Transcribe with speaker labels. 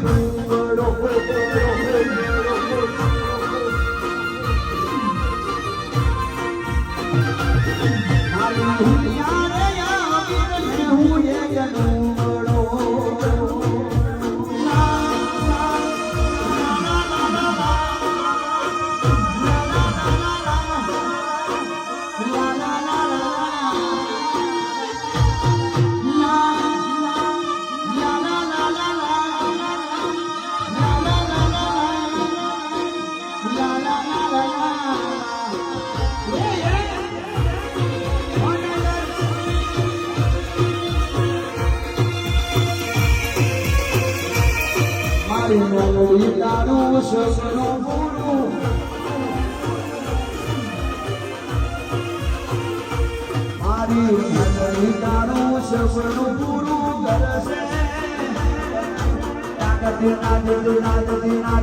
Speaker 1: Yeah. Meldi તારું સપનું પૂરું મારી તારું સપનું પૂરું કરશે નાદતી નાદતી નાદતી નાદતી નાદતી